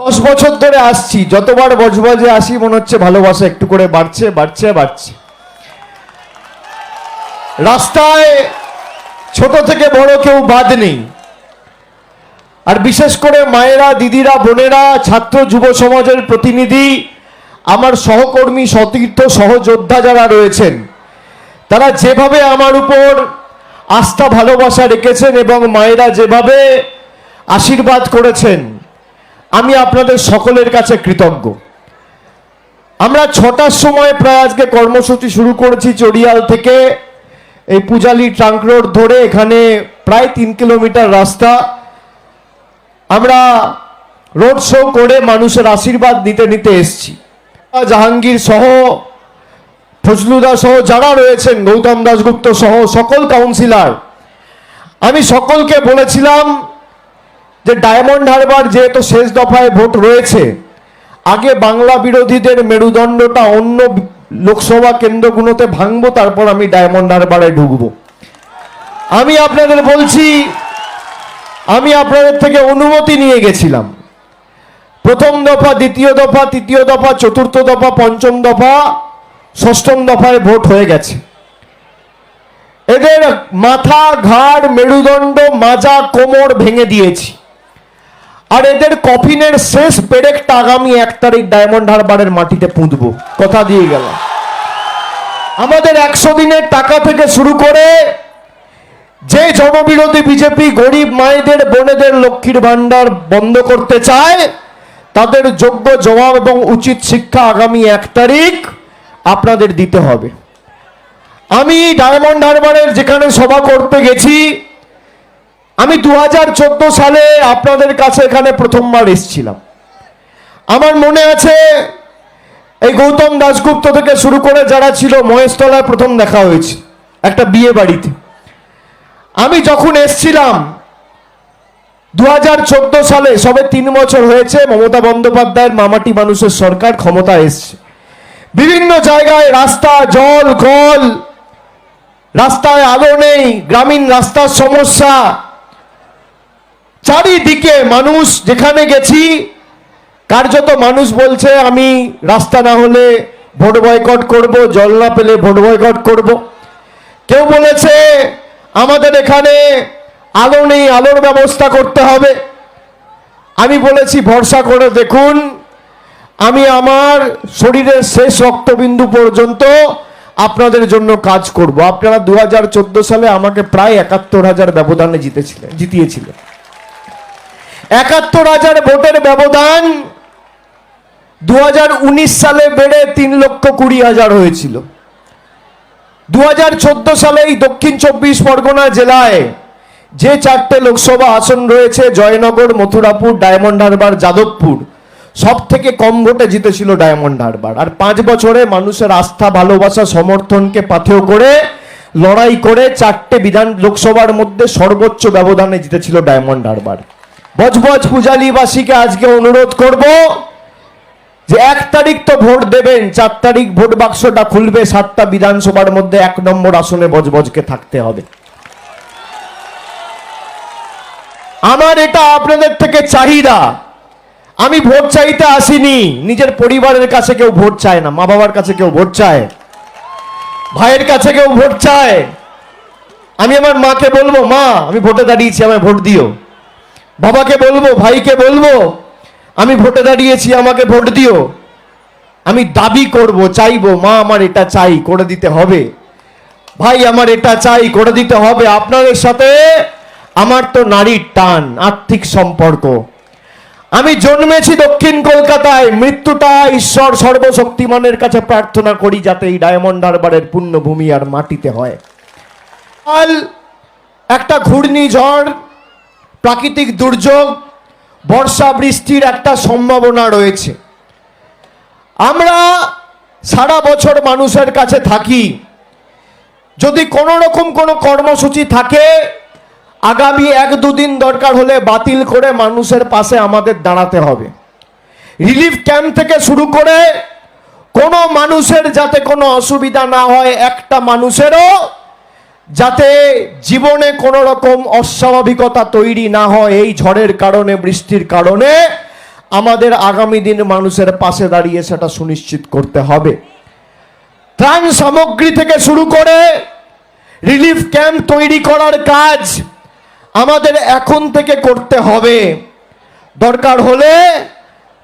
দশ বছর ধরে আসছি, যতবার বজবজে আসি মনে হচ্ছে ভালোবাসা একটু করে বাড়ছে বাড়ছে বাড়ছে। রাস্তায় ছোট থেকে বড় কেউ বাদ নেই। আর বিশেষ করে মায়েরা, দিদিরা, বোনেরা, ছাত্র যুব সমাজের প্রতিনিধি, আমার সহকর্মী, সতীর্থ, সহযোদ্ধা যারা রয়েছেন, তারা যেভাবে আমার উপর আস্থা, ভালোবাসা রেখেছেন এবং মায়েরা যেভাবে আশীর্বাদ করেছেন আমি আপনাদের সকলের কাছে কৃতজ্ঞ। আমরা ছটার সময় প্রায় আজকে কর্মসূচি শুরু করেছি চড়িয়াল থেকে। এই পূজালি ট্রাঙ্ক রোড ধরে এখানে প্রায় তিন কিলোমিটার রাস্তা। আমরা রোড শো করে মানুষের আশীর্বাদ নিতে নিতে এসছি। জাহাঙ্গীর সহ ফজলুদা সহ যারা রয়েছেন, গৌতম দাশগুপ্ত সহ সকল কাউন্সিলর আমি সকলকে বলেছিলাম যে ডায়মন্ড হারবার যেহেতু শেষ দফায় ভোট রয়েছে, আগে বাংলা বিরোধীদের মেরুদণ্ডটা অন্য লোকসভা কেন্দ্রগুলোতে ভাঙবো, তারপর আমি ডায়মন্ড হারবারে ঢুকবো। আমি আপনাদের বলছি, আমি আপনাদের থেকে অনুমতি নিয়ে গেছিলাম। প্রথম দফা, দ্বিতীয় দফা, তৃতীয় দফা, চতুর্থ দফা, পঞ্চম দফা, ষষ্ঠম দফায় ভোট হয়ে গেছে। এদের মাথা, ঘাড়, মেরুদণ্ড, মাজা, কোমর ভেঙে দিয়েছি। আর এদের কফিনের শেষ পেরেকটা আগামী এক তারিখ ডায়মন্ড হারবারের মাটিতে পুঁতবো। কথা দিয়ে গেল আমাদের একশো দিনের টাকা থেকে শুরু করে যে জনবিরোধী বিজেপি গরিব মায়েদের, বোনেদের লক্ষ্মীর ভাণ্ডার বন্ধ করতে চায়, তাদের যোগ্য জবাব এবং উচিত শিক্ষা আগামী এক তারিখ আপনাদের দিতে হবে। আমি ডায়মন্ড হারবারের যেখানে সভা করতে গেছি আমি দু হাজার চোদ্দ সালে আপনাদের কাছে এখানে প্রথমবার এসেছিলাম। আমার মনে আছে, এই গৌতম দাশগুপ্ত থেকে শুরু করে যারা ছিল, মহেশতলায় প্রথম দেখা হয়েছে, একটা বিয়ে বাড়িতে। আমি যখন এসছিলাম দু হাজার চোদ্দ সালে, সবে তিন বছর হয়েছে, মমতা বন্দ্যোপাধ্যায়ের মামাটি মানুষের সরকার ক্ষমতা এসছে। বিভিন্ন জায়গায় রাস্তা, জল কল রাস্তায় আলো নেই, গ্রামীণ রাস্তার সমস্যা চারিদিকে মানুষ, যেখানে গেছি, কার্যত মানুষ বলছে, আমি রাস্তা না হলে ভোট বয়কট করব, জল না পেলে ভোট বয়কট করব। কেউ বলেছে, আমাদের এখানে আলো নেই, আলোর ব্যবস্থা করতে হবে। আমি বলেছি, ভরসা করে দেখুন, আমি আমার শরীরের শেষ রক্তবিন্দু পর্যন্ত আপনাদের জন্য কাজ করব। আপনারা দু হাজার চোদ্দ সালে আমাকে প্রায় একাত্তর হাজার ব্যবধানে জিতেছিলেন, জিতিয়েছিলেন। একাত্তর হাজার ভোটের ব্যবধান দু হাজার উনিশ সালে বেড়ে তিন লক্ষ কুড়ি হাজার হয়েছিল। দু হাজার চোদ্দ সালে এই দক্ষিণ চব্বিশ পরগনা জেলায় যে চারটে লোকসভা আসন রয়েছে, জয়নগর, মথুরাপুর, ডায়মন্ড হারবার, যাদবপুর সব থেকে কম ভোটে জিতেছিল ডায়মন্ড হারবার। আর পাঁচ বছরে মানুষের আস্থা, ভালোবাসা, সমর্থনকে পাথেয় করে, লড়াই করে চারটে বিধান লোকসভার মধ্যে সর্বোচ্চ ব্যবধানে জিতেছিল ডায়মন্ড হারবার। বজবজ পূজালীবাসীকে আজকে অনুরোধ করব যে এক তারিখ তো ভোট দেবেন, চার তারিখ ভোট বাক্সটা খুলবে, সাতটা বিধানসভার মধ্যে এক নম্বর আসনে বজবজকে থাকতে হবে। আমার এটা আপনাদের থেকে চাহিদা। আমি ভোট চাইতে আসিনি, নিজের পরিবারের কাছে কেউ ভোট চায় না মা বাবার কাছে কেউ ভোট চায়, ভাইয়ের কাছে কেউ ভোট চায়। আমি আমার মাকে বলব, মা, আমি ভোটে দাঁড়িয়েছি, আমায় ভোট দিও। বাবাকে বলব, ভাইকে বলব, আমি ভোটে দাঁড়িয়েছি, আমাকে ভোট দিও। আমি দাবি করব, চাইব, মা আমার এটা চাই, করে দিতে হবে। ভাই আমার এটা চাই, করে দিতে হবে। আপনাদের সাথে আমার তো নারীর টান, আর্থিক সম্পর্ক। আমি জন্মেছি দক্ষিণ কলকাতায়, মৃত্যুটা ঈশ্বর সর্বশক্তিমানের কাছে প্রার্থনা করি যাতে এই ডায়মন্ড হারবারের পুণ্যভূমি আর মাটিতে হয়। কাল একটা ঘূর্ণিঝড় প্রাকৃতিক দুর্যোগ, বর্ষা বৃষ্টির একটা সম্ভাবনা রয়েছে। আমরা সারা বছর মানুষের কাছে থাকি। যদি কোনো রকম কোনো কর্মসূচি থাকে, আগামী এক দুদিন দরকার হলে বাতিল করে মানুষের পাশে আমাদের দাঁড়াতে হবে। রিলিফ ক্যাম্প থেকে শুরু করে কোনো মানুষের যাতে কোনো অসুবিধা না হয়, একটা মানুষেরও যাতে জীবনে কোনো রকম অস্বাভাবিকতা তৈরি না হয় এই ঝড়ের কারণে, বৃষ্টির কারণে, আমাদের আগামী দিন মানুষের পাশে দাঁড়িয়ে সেটা সুনিশ্চিত করতে হবে। ত্রাণ সামগ্রী থেকে শুরু করে রিলিফ ক্যাম্প তৈরি করার কাজ আমাদের এখন থেকে করতে হবে। দরকার হলে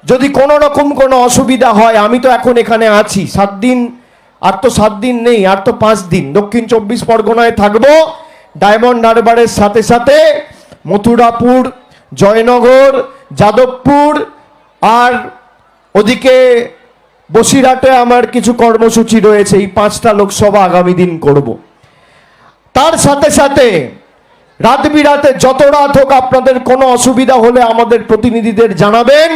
যদি কোনো রকম কোনো অসুবিধা হয়, আমি তো এখন এখানে আছি, সাত দিন আর তো সাত দিন নেই, আর তো পাঁচ দিন। দক্ষিণ চব্বিশ পরগনায় থাকব। ডায়মন্ড হারবারের সাথে সাথে মথুরাপুর, জয়নগর, যাদবপুর, আর ওদিকে বসিরহাটে আমার কিছু কর্মসূচি রয়েছে, এই পাঁচটা লোকসভা আগামী দিন করব। তার সাথে সাথে রাত বিরাতে যত রাত হোক আপনাদের কোনো অসুবিধা হলে আমাদের প্রতিনিধিদের জানাবেন।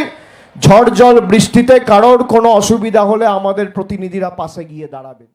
ঝড় জল বৃষ্টিতে কারোর কোনো অসুবিধা হলে আমাদের প্রতিনিধিরা পাশে গিয়ে দাঁড়াবেন।